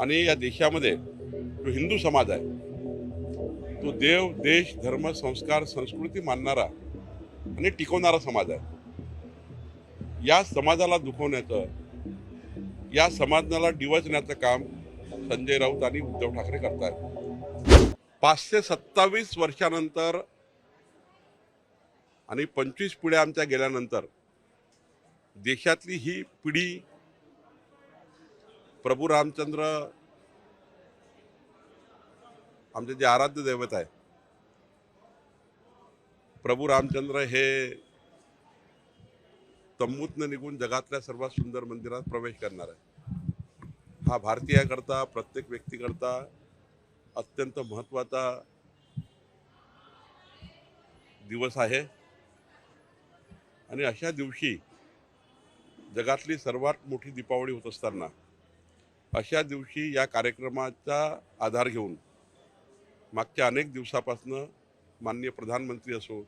आणि या देशामध्ये जो हिंदू समाज आहे तो देव देश धर्म संस्कार संस्कृती मानणारा आणि टिकवणारा समाज आहे. या समाजाला दुखवण्याचं या समाजाला डिवचण्याचं काम संजय राऊत आणि उद्धव ठाकरे करतात पाचशे सत्तावीस वर्षानंतर आणि पंचवीस पिढ्या आमच्या गेल्यानंतर देशातली ही पिढी प्रभू रामचंद्र आमचे जे आराध्य दैवत आहे प्रभू रामचंद्र हे तंबूतनं निघून जगातल्या सर्वात सुंदर मंदिरात प्रवेश करणार आहे. हा भारतीयाकरता प्रत्येक व्यक्तीकरता अत्यंत महत्त्वाचा दिवस आहे. आणि अशा दिवशी जगातली सर्वात मोठी दीपावली होत असताना अशा दिवशी या कार्यक्रमाचा आधार घेऊन मागच्या अनेक दिवसापासनं माननीय प्रधानमंत्री असो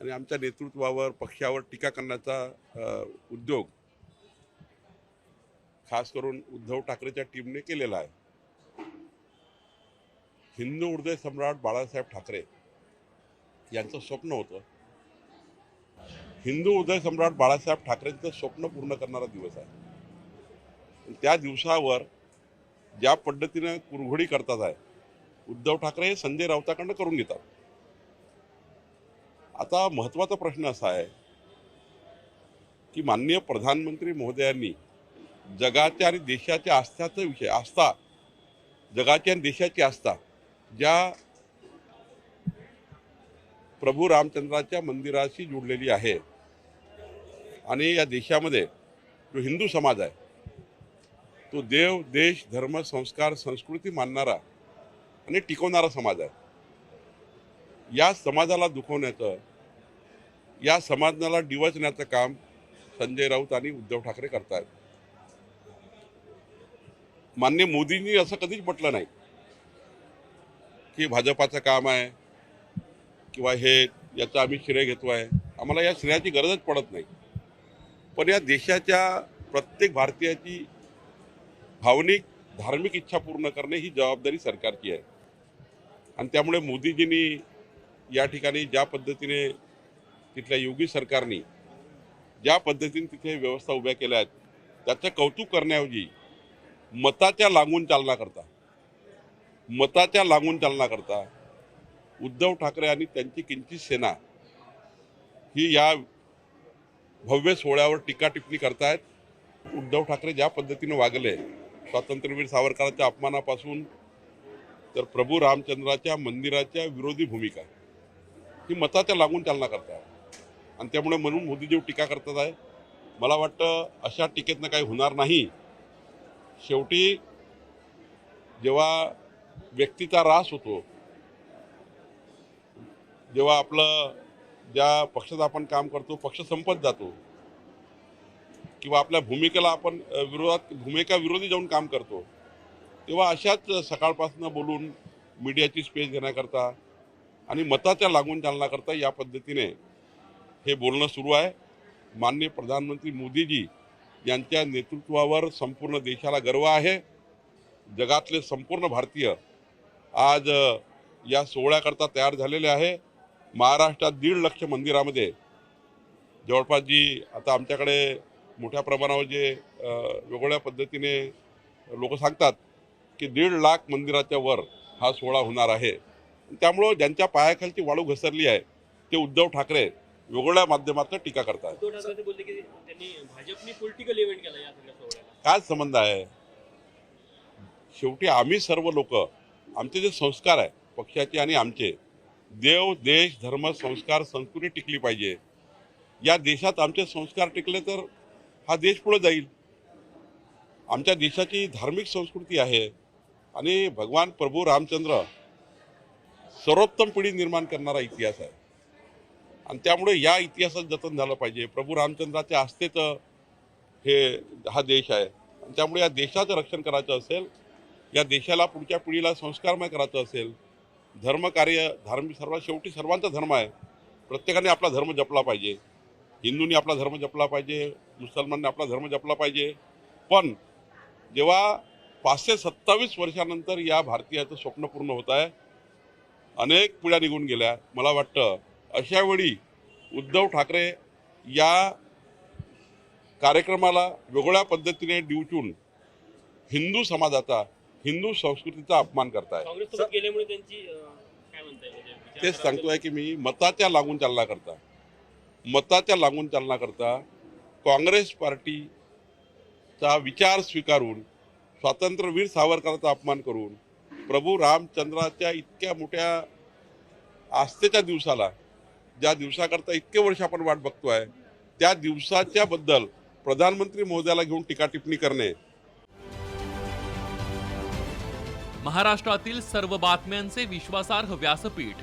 आणि आमच्या नेतृत्वावर पक्षावर टीका करण्याचा उद्योग खास करून उद्धव ठाकरेच्या टीमने केलेला आहे. हिंदू हृदय सम्राट बाळासाहेब ठाकरे यांचं स्वप्न होतं. हिंदू हृदय सम्राट बाळासाहेब ठाकरेंचं स्वप्न पूर्ण करणारा दिवस आहे. त्या दिवसावर ज्या पद्धतीनं कुरघोडी करतात आहे उद्धव ठाकरे हे संजय राऊताकडनं करून घेतात. आता महत्त्वाचा प्रश्न असा आहे की माननीय प्रधानमंत्री महोदयांनी जगाच्या आणि देशाच्या आस्थाचा विषय आस्था जगाची आणि देशाची आस्था ज्या प्रभू रामचंद्राच्या मंदिराशी जोडलेली आहे आणि या देशामध्ये जो हिंदू समाज आहे तो देव देश धर्म संस्कार संस्कृती मानणारा आणि टिकवणारा समाज आहे. या समाजाला दुखवण्याचं या समाजाला डिवचण्याचं काम संजय राऊत आणि उद्धव ठाकरे करतायत. मान्य मोदींनी असं कधीच म्हटलं नाही की भाजपाचं काम आहे किंवा हे याचा आम्ही श्रेय घेतो आहे. आम्हाला या श्रेयाची गरजच पडत नाही. पण या देशाच्या प्रत्येक भारतीयाची भावनिक धार्मिक इच्छा पूर्ण करणे ही जबाबदारी सरकारची आहे. आणि त्यामुळे मोदीजींनी या ठिकाणी ज्या पद्धतीने तिथल्या योगी सरकारने ज्या पद्धतीने तिथे व्यवस्था उभ्या केल्या आहेत त्याचं कौतुक करण्याऐवजी मताच्या लागून चालना करता. मताच्या लागून चालना करता. उद्धव ठाकरे आणि त्यांची किंचित सेना ही या भव्य सोहळ्यावर टीका टिप्पणी करतायत. उद्धव ठाकरे ज्या पद्धतीने वागले स्वातंत्र्यवीर सावरकरांच्या अपमानापासून तर प्रभू रामचंद्राच्या मंदिराच्या विरोधी भूमिका. ही मताच्या लागून चालना करतात आणि त्यामुळे म्हणून मोदीजीव टीका करतात आहे. मला वाटतं अशा टीकेतनं काही होणार नाही. शेवटी जेव्हा व्यक्तीचा रास होतो जेव्हा आपलं ज्या पक्षात आपण काम करतो पक्ष संपत जातो किंवा आपल्या भूमिकेला आपण विरोधात भूमिका विरोधी जाऊन काम करतो तेव्हा अशाच सकाळपासून बोलून मीडियाची स्पेस घेण्याकरता आणि मताच्या लागून चालण्याकरता या पद्धतीने हे बोलणं सुरू आहे. माननीय प्रधानमंत्री मोदीजी यांच्या नेतृत्वावर संपूर्ण देशाला गर्व आहे. जगातले संपूर्ण भारतीय आज या सोहळ्याकरता तयार झालेले आहे. महाराष्ट्रात दीड लक्ष मंदिरामध्ये जवळपास जी आता आमच्याकडे मोठ्या प्रमाणावर जे वेगवेगळ्या पद्धतीने लोक सांगतात की दीड लाख मंदिराच्या वर हा सोहळा होणार आहे. त्यामुळं ज्यांच्या पायाखालची वाळू घसरली आहे ते उद्धव ठाकरे वेगवेगळ्या माध्यमातून टीका करतात. काय संबंध आहे? शेवटी आम्ही सर्व लोक आमचे जे संस्कार आहे पक्षाचे आणि आमचे देव देश धर्म संस्कार संस्कृती टिकली पाहिजे. या देशात आमचे संस्कार टिकले तर हा देश पुढे जाईल. आमच्या देशाची धार्मिक संस्कृती आहे आणि भगवान प्रभू रामचंद्र सर्वोत्तम पिढी निर्माण करणारा इतिहास आहे. आणि त्यामुळे या इतिहासात जतन झालं पाहिजे. प्रभू रामचंद्राच्या आस्थेचं हे हा देश आहे. आणि त्यामुळे या देशाचं रक्षण करायचं असेल या देशाला पुढच्या पिढीला संस्कारमय करायचं असेल धर्मकार्य धार्मिक सर्वात शेवटी सर्वांचा धर्म आहे. प्रत्येकाने आपला धर्म जपला पाहिजे. हिंदूंनी आपला धर्म जपला पाहिजे मुसलमानने आपला धर्म जपला पाहिजे. पण जेव्हा पाचशे सत्तावीस वर्षानंतर या भारतीयाचं स्वप्न पूर्ण होत आहे अनेक पिढ्या निघून गेल्या. मला वाटतं अशा वेळी उद्धव ठाकरे या कार्यक्रमाला वेगळ्या पद्धतीने डिवचून हिंदू समाजाचा हिंदू संस्कृतीचा अपमान करताय. म्हणजे तेच सांगतोय की मी मताच्या लागून चालना करता मताच्या लागून चालनाकरता काँग्रेस पार्टीचा विचार स्वीकारून स्वातंत्र्यवीर सावरकरांचा अपमान करून प्रभू रामचंद्राच्या इतक्या मोठ्या आस्थेच्या दिवसाला ज्या दिवसाकरता इतके वर्ष आपण वाट बघतो आहे त्या दिवसाच्या बद्दल प्रधानमंत्री मोदयाला घेऊन टीकाटिप्पणी करणे. महाराष्ट्रातील सर्व बातम्यांचे विश्वासार्ह व्यासपीठ.